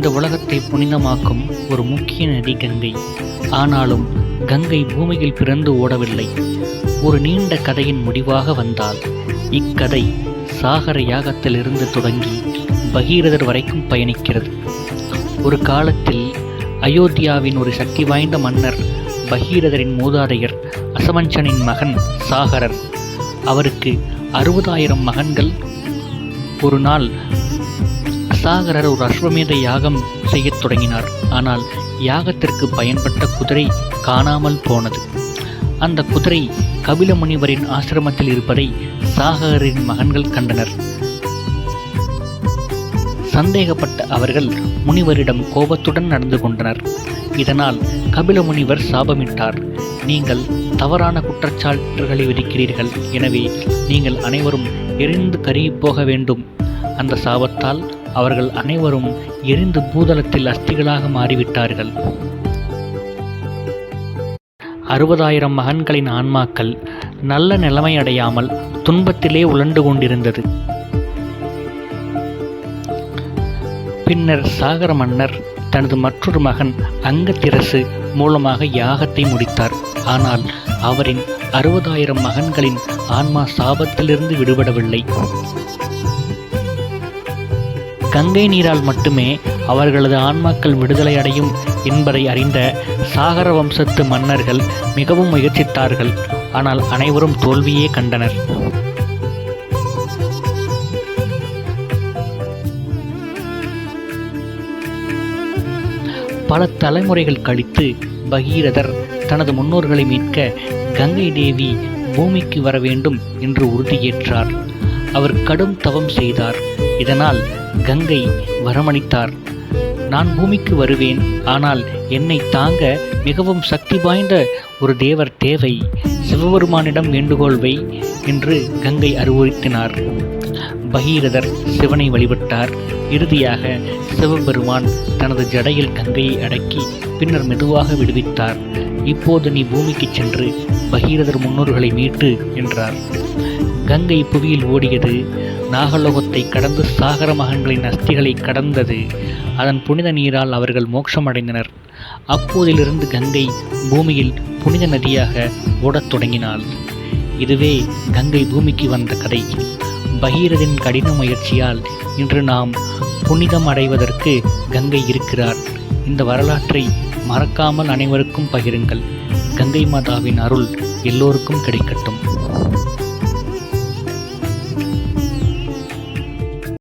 இந்த உலகத்தை புனிதமாக்கும் ஒரு முக்கிய நதி கங்கை. ஆனாலும் கங்கை பூமியில் பிறந்து ஓடவில்லை. ஒரு நீண்ட கதையின் முடிவாக வந்தால் இக்கதை சாகர யாகத்திலிருந்து தொடங்கி பகீரதர் வரைக்கும் பயணிக்கிறது. ஒரு காலத்தில் அயோத்தியாவின் ஒரு சக்தி வாய்ந்த மன்னர் பகீரதரின் மூதாதையர் அசமஞ்சனின் மகன் சாகரர். அவருக்கு அறுபதாயிரம் மகன்கள். ஒரு நாள் சாகரர் ஒரு அஸ்வமேத யாகம் செய்யத் தொடங்கினார். ஆனால் யாகத்திற்கு பயன்பட்ட குதிரை காணாமல் போனது. அந்த குதிரை கபில முனிவரின் ஆசிரமத்தில் இருப்பதை சாகரின் மகன்கள் கண்டனர். சந்தேகப்பட்ட அவர்கள் முனிவரிடம் கோபத்துடன் நடந்து கொண்டனர். இதனால் கபில முனிவர் சாபமிட்டார். நீங்கள் தவறான குற்றச்சாட்டுகளை விதிக்கிறீர்கள். எனவே நீங்கள் அனைவரும் எரிந்து கருகிப் போக வேண்டும். அந்த சாபத்தால் அவர்கள் அனைவரும் எரிந்து பூதளத்தில் அஸ்திகளாக மாறிவிட்டார்கள். அறுபதாயிரம் மகன்களின் ஆன்மாக்கள் நல்ல நிலைமை அடையாமல் துன்பத்திலே உழண்டு கொண்டிருந்தது. பின்னர் சாகர மன்னர் தனது மற்றொரு மகன் அங்கத்திரசு மூலமாக யாகத்தை முடித்தார். ஆனால் அவரின் அறுபதாயிரம் மகன்களின் ஆன்மா சாபத்திலிருந்து விடுபடவில்லை. கங்கை நீரால் மட்டுமே அவர்களது ஆன்மாக்கள் விடுதலை அடையும் என்பதை அறிந்த சாகர வம்சத்து மன்னர்கள் மிகவும் முயற்சித்தார்கள். ஆனால் அனைவரும் தோல்வியே கண்டனர். பல தலைமுறைகள் கழித்து பகீரதர் தனது முன்னோர்களை மீட்க கங்கை தேவி பூமிக்கு வர வேண்டும் என்று உறுதியேற்றார். அவர் கடும் தவம் செய்தார். இதனால் கங்கை வரமளித்தார் நான் பூமிக்கு வருவேன் ஆனால் என்னை தாங்க மிகவும் சக்தி வாய்ந்த ஒரு தேவர் தேவை. சிவபெருமானிடம் வேண்டுகோள் வை என்று கங்கை அறிவுறுத்தினார். பகீரதர் சிவனை வழிபட்டார். இறுதியாக சிவபெருமான் தனது ஜடையில் கங்கையை அடக்கி பின்னர் மெதுவாக விடுவித்தார். இப்போது நீ பூமிக்கு சென்று பகீரதர் முன்னோர்களை மீட்டு என்றார். கங்கை புவியில் ஓடியது நாகலோகத்தை கடந்து சாகர மகன்களின் அஸ்திகளை கடந்தது. அதன் புனித நீரால் அவர்கள் மோட்சமடைந்தனர். அப்போதிலிருந்து கங்கை பூமியில் புனித நதியாக ஓடத் தொடங்கினாள். இதுவே கங்கை பூமிக்கு வந்த கதை. பகீரதின் கடின முயற்சியால் இன்று நாம் புனிதம் அடைவதற்கு கங்கை இருக்கிறார். இந்த வரலாற்றை மறக்காமல் அனைவருக்கும் பகிருங்கள். கங்கை மாதாவின் அருள் எல்லோருக்கும் கிடைக்கட்டும்.